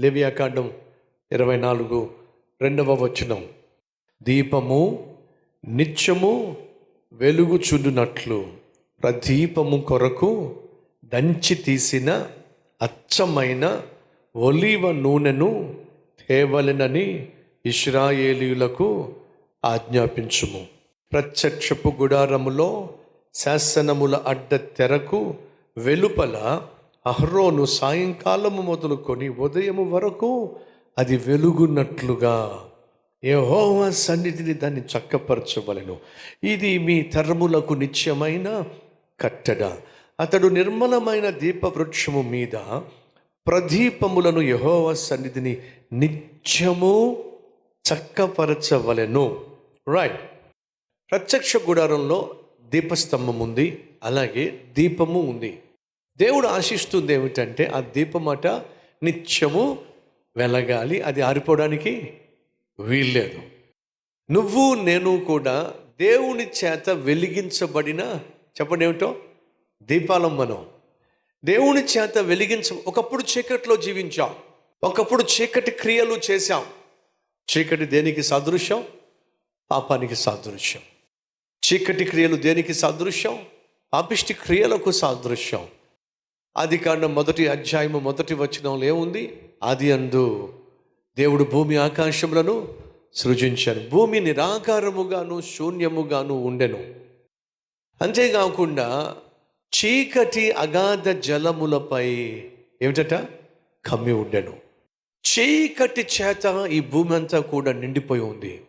లేవియాకాండం ఇరవై నాలుగు రెండవ వచనం. దీపము నిత్యము వెలుగుచుండునట్లు ప్రదీపము కొరకు దంచి తీసిన అచ్చమైన ఒలీవ నూనెను తేవలెనని ఇస్రాయేలీయులకు ఆజ్ఞాపించుము. ప్రత్యక్షపు గుడారములో శాసనముల అడ్డ తెరకు వెలుపల అహ్రోను సాయంకాలము మొదలుకొని ఉదయము వరకు అది వెలుగున్నట్లుగా యహోవా సన్నిధిని దాన్ని చక్కపరచవలెను. ఇది మీ తరములకు నిత్యమైన కట్టడ. అతడు నిర్మలమైన దీపవృక్షము మీద ప్రదీపములను యహోవ సన్నిధిని నిత్యము చక్కపరచవలెను. రైట్ ప్రత్యక్ష గుడారంలో దీపస్తంభం ఉంది అలాగే దీపము ఉంది. దేవుడు ఆశిస్తుంది ఏమిటంటే ఆ దీపమట నిత్యము వెలగాలి అది ఆరిపోవడానికి వీల్లేదు. నువ్వు నేను కూడా దేవుని చేత వెలిగించబడిన చెప్పండి ఏమిటో? దీపాలం మనం. దేవుని చేత వెలిగించ ఒకప్పుడు చీకట్లో జీవించాం. ఒకప్పుడు చీకటి క్రియలు చేశాం. చీకటి దేనికి సాదృశ్యం? పాపానికి సాదృశ్యం. చీకటి క్రియలు దేనికి సాదృశ్యం? పాపిష్టి క్రియలకు సాదృశ్యం. ఆది కాండం మొదటి అధ్యాయము మొదటి వచనంలో ఏముంది? ఆది అందు దేవుడు భూమి ఆకాశములను సృజించాను. భూమి నిరాకారముగాను శూన్యముగాను ఉండెను. అంతేకాకుండా చీకటి అగాధ జలములపై ఏమిటట? కమ్మి ఉండెను. చీకటి చేత ఈ భూమి అంతా కూడా నిండిపోయి ఉంది.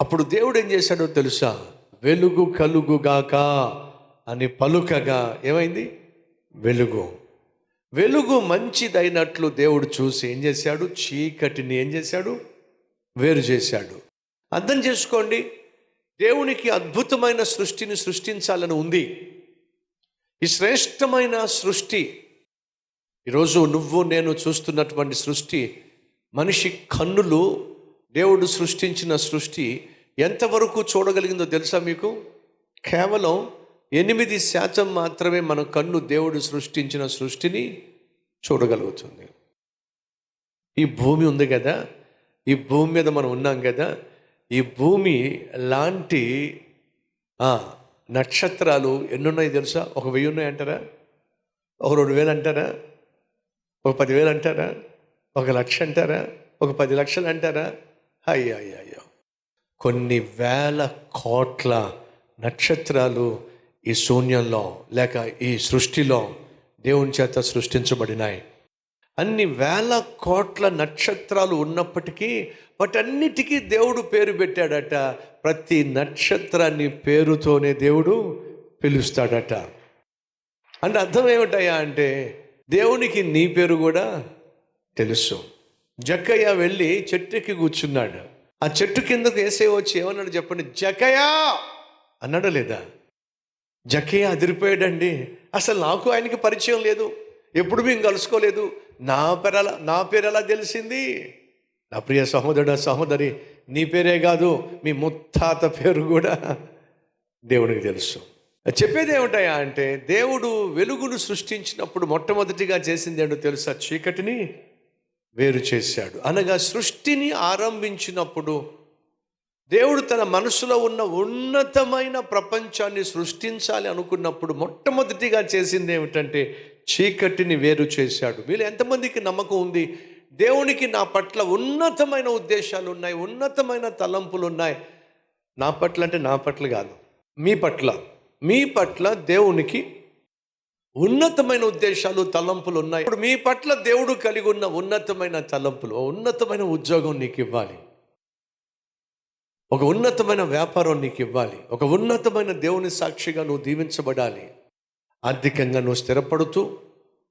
అప్పుడు దేవుడు ఏం చేశాడో తెలుసా? వెలుగు కలుగుగాక అని పలుకగా ఏమైంది? వెలుగు. వెలుగు మంచిదైనట్లు దేవుడు చూసి ఏం చేశాడు? చీకటిని ఏం చేశాడు? వేరు చేశాడు. అర్థం చేసుకోండి. దేవునికి అద్భుతమైన సృష్టిని సృష్టించాలని ఉంది. ఈ శ్రేష్టమైన సృష్టి ఈరోజు నువ్వు నేను చూస్తున్నటువంటి సృష్టి మనిషి కన్నులు దేవుడు సృష్టించిన సృష్టి ఎంతవరకు చూడగలిగిందో తెలుసా మీకు? కేవలం ఎనిమిది శాతం మాత్రమే మన కన్ను దేవుడు సృష్టించిన సృష్టిని చూడగలుగుతుంది. ఈ భూమి ఉంది కదా ఈ భూమి మీద మనం ఉన్నాం కదా ఈ భూమి లాంటి నక్షత్రాలు ఎన్నున్నాయి తెలుసా? ఒక వెయ్యి ఉన్నాయి అంటారా? ఒక రెండు వేలు అంటారా? ఒక పదివేలు అంటారా? ఒక లక్ష అంటారా? ఒక పది లక్షలు అంటారా? అయ్యో అయ్యో కొన్ని వేల కోట్ల నక్షత్రాలు ఈ శూన్యంలో లేక ఈ సృష్టిలో దేవుని చేత సృష్టించబడినాయి. అన్ని వేల కోట్ల నక్షత్రాలు ఉన్నప్పటికీ వాటన్నిటికీ దేవుడు పేరు పెట్టాడట. ప్రతి నక్షత్రాన్ని పేరుతోనే దేవుడు పిలుస్తాడట. అంటే అర్థం ఏమిటయ్యా అంటే దేవునికి నీ పేరు కూడా తెలుసు. జక్కయ్య వెళ్ళి చెట్టుకి కూర్చున్నాడు. ఆ చెట్టు కిందకు వేసే వచ్చి ఏమన్నాడు చెప్పండి? జకయా అన్నాడు లేదా? జకే అదిరిపోయాడండి. అసలు నాకు ఆయనకి పరిచయం లేదు. ఎప్పుడు మేము కలుసుకోలేదు. నా పేరలా నా పేరు ఎలా తెలిసింది? నా ప్రియ సహోదరుడు సహోదరి నీ పేరే కాదు మీ ముత్తాత పేరు కూడా దేవునికి తెలుసు. చెప్పేది ఏమిటాయా అంటే దేవుడు వెలుగును సృష్టించినప్పుడు మొట్టమొదటిగా చేసింది ఏంటో తెలుసా? చీకటిని వేరు చేశాడు. అనగా సృష్టిని ఆరంభించినప్పుడు దేవుడు తన మనసులో ఉన్న ఉన్నతమైన ప్రపంచాన్ని సృష్టించాలి అనుకున్నప్పుడు మొట్టమొదటిగా చేసింది ఏమిటంటే చీకటిని వేరు చేశాడు. వీళ్ళు ఎంతమందికి నమ్మకం ఉంది? దేవునికి నా పట్ల ఉన్నతమైన ఉద్దేశాలు ఉన్నాయి ఉన్నతమైన తలంపులు ఉన్నాయి. నా పట్ల అంటే నా పట్ల కాదు మీ పట్ల. మీ పట్ల దేవునికి ఉన్నతమైన ఉద్దేశాలు తలంపులు ఉన్నాయి. ఇప్పుడు మీ పట్ల దేవుడు కలిగి ఉన్న ఉన్నతమైన తలంపులు ఉన్నతమైన ఉద్యోగం నీకు ఇవ్వాలి. ఒక ఉన్నతమైన వ్యాపారం నీకు ఇవ్వాలి. ఒక ఉన్నతమైన దేవుని సాక్షిగా నువ్వు దీవించబడాలి. ఆర్థికంగా నువ్వు స్థిరపడుతూ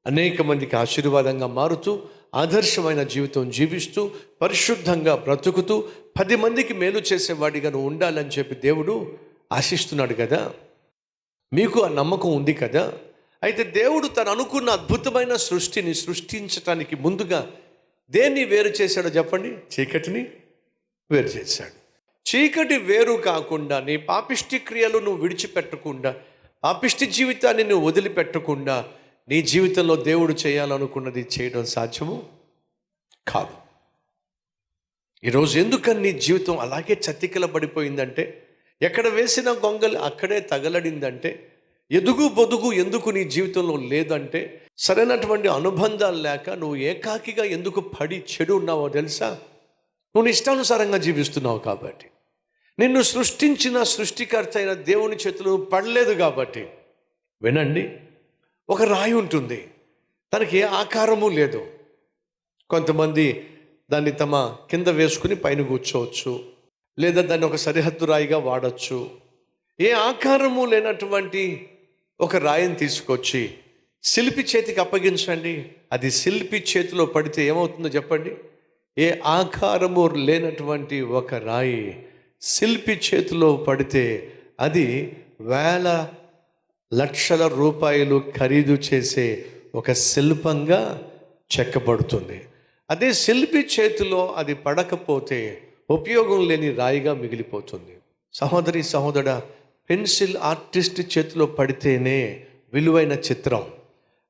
అనేక మందికి ఆశీర్వాదంగా మారుతూ ఆదర్శమైన జీవితం జీవిస్తూ పరిశుద్ధంగా బ్రతుకుతూ పది మందికి మేలు చేసేవాడిగా నువ్వు ఉండాలని చెప్పి దేవుడు ఆశిస్తున్నాడు కదా? మీకు ఆ నమ్మకం ఉంది కదా? అయితే దేవుడు తను అనుకున్న అద్భుతమైన సృష్టిని సృష్టించటానికి ముందుగా దేన్ని వేరు చేశాడో చెప్పండి? చీకటిని వేరు చేశాడు. చీకటి వేరు కాకుండా నీ పాపిష్టి క్రియలు నువ్వు విడిచిపెట్టకుండా పాపిష్టి జీవితాన్ని నువ్వు వదిలిపెట్టకుండా నీ జీవితంలో దేవుడు చేయాలనుకున్నది చేయడం సాధ్యము? కాదు. ఈరోజు ఎందుకని నీ జీవితం అలాగే చతికిల పడిపోయిందంటే ఎక్కడ వేసిన గొంగలి అక్కడే తగలడిందంటే ఎదుగు బొదుగు ఎందుకు నీ జీవితంలో లేదంటే సరైనటువంటి అనుబంధాలు లేక నువ్వు ఏకాకిగా ఎందుకు పడి చెడు ఉన్నావో తెలుసా? నువ్వు ఇష్టానుసారంగా జీవిస్తున్నావు కాబట్టి. నిన్ను సృష్టించిన సృష్టికర్త అయిన దేవుని చేతులు పడలేదు కాబట్టి. వినండి ఒక రాయి ఉంటుంది. తనకి ఏ ఆకారము లేదు. కొంతమంది దాన్ని తమ కింద వేసుకుని పైన కూర్చోవచ్చు. లేదా దాన్ని ఒక సరిహద్దు రాయిగా వాడచ్చు. ఏ ఆకారము లేనటువంటి ఒక రాయిని తీసుకొచ్చి శిల్పి చేతికి అప్పగించండి. అది శిల్పి చేతిలో పడితే ఏమవుతుందో చెప్పండి. ఏ ఆకారము లేనటువంటి ఒక రాయి శిల్పి చేతిలో పడితే అది వేల లక్షల రూపాయలు ఖరీదు చేసే ఒక శిల్పంగా చెక్కబడుతుంది. అదే శిల్పి చేతిలో అది పడకపోతే ఉపయోగం లేని రాయిగా మిగిలిపోతుంది. సహోదరి సహోదర పెన్సిల్ ఆర్టిస్ట్ చేతిలో పడితేనే విలువైన చిత్రం.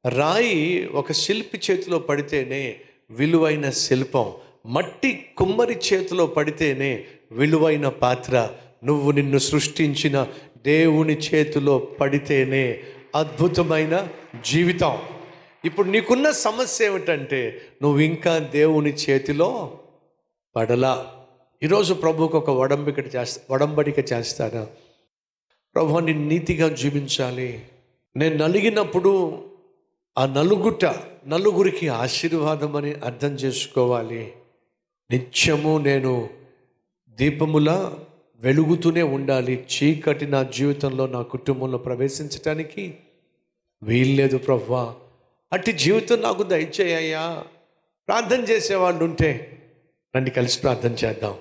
రాయి ఒక శిల్పి చేతిలో పడితేనే విలువైన శిల్పం. మట్టి కుమ్మరి చేతిలో పడితేనే విలువైన పాత్ర. నువ్వు నిన్ను సృష్టించిన దేవుని చేతిలో పడితేనే అద్భుతమైన జీవితం. ఇప్పుడు నీకున్న సమస్య ఏమిటంటే నువ్వు ఇంకా దేవుని చేతిలో పడలా. ఈరోజు ప్రభుకు ఒక వడంబిక చేస్తా వడంబడిక చేస్తారా ప్రభు నేను నీతిగా జీవించాలి. నేను నలిగినప్పుడు ఆ నలుగుట నలుగురికి ఆశీర్వాదం అని అర్థం చేసుకోవాలి. నిత్యము నేను దీపములా వెలుగుతూనే ఉండాలి. చీకటి నా జీవితంలో నా కుటుంబంలో ప్రవేశించటానికి వీల్లేదు ప్రవ్వా. అట్టి జీవితం నాకు దయచేయ్యా ప్రార్థన చేసేవాళ్ళు ఉంటే రండి కలిసి ప్రార్థన చేద్దాం.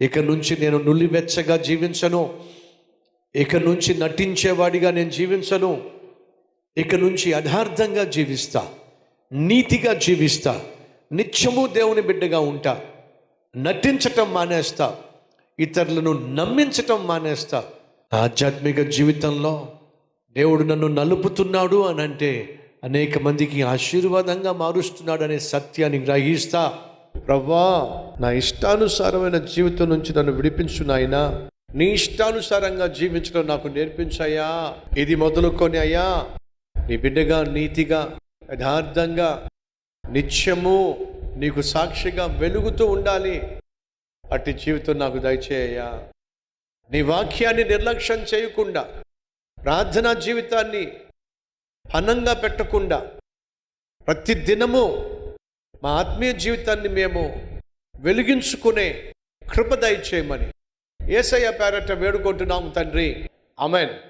ఇక నుంచి నేను నులివెచ్చగా జీవించను. ఇక నుంచి నటించేవాడిగా నేను జీవించను. ఇక నుంచి యథార్థంగా జీవిస్తా నీతిగా జీవిస్తా నిత్యము దేవుని బిడ్డగా ఉంటా నటించటం మానేస్తా ఇతరులను నమ్మించటం మానేస్తా. ఆధ్యాత్మిక జీవితంలో దేవుడు నన్ను నలుపుతున్నాడు అని అంటే అనేక మందికి ఆశీర్వాదంగా మారుస్తున్నాడు అనే సత్యాన్ని గ్రహిస్తా. ప్రవ్వా నా ఇష్టానుసారమైన జీవితం నుంచి నన్ను విడిపించు నాయనా. నీ ఇష్టానుసారంగా జీవించడం నాకు నేర్పించాయా ఇది మొదలుకొని అయ్యా నీ బిడ్డగా నీతిగా యథార్థంగా నిత్యము నీకు సాక్షిగా వెలుగుతూ ఉండాలి. అట్టి జీవితం నాకు దయచేయ్యా. నీ వాక్యాన్ని నిర్లక్ష్యం చేయకుండా ప్రార్థనా జీవితాన్ని హనంగా పెట్టకుండా ప్రతి దినము మా ఆత్మీయ జీవితాన్ని మేము వెలిగించుకునే కృప దయచేయమని ఏసయ్య పేరట వేడుకుంటున్నాము తండ్రి. Amen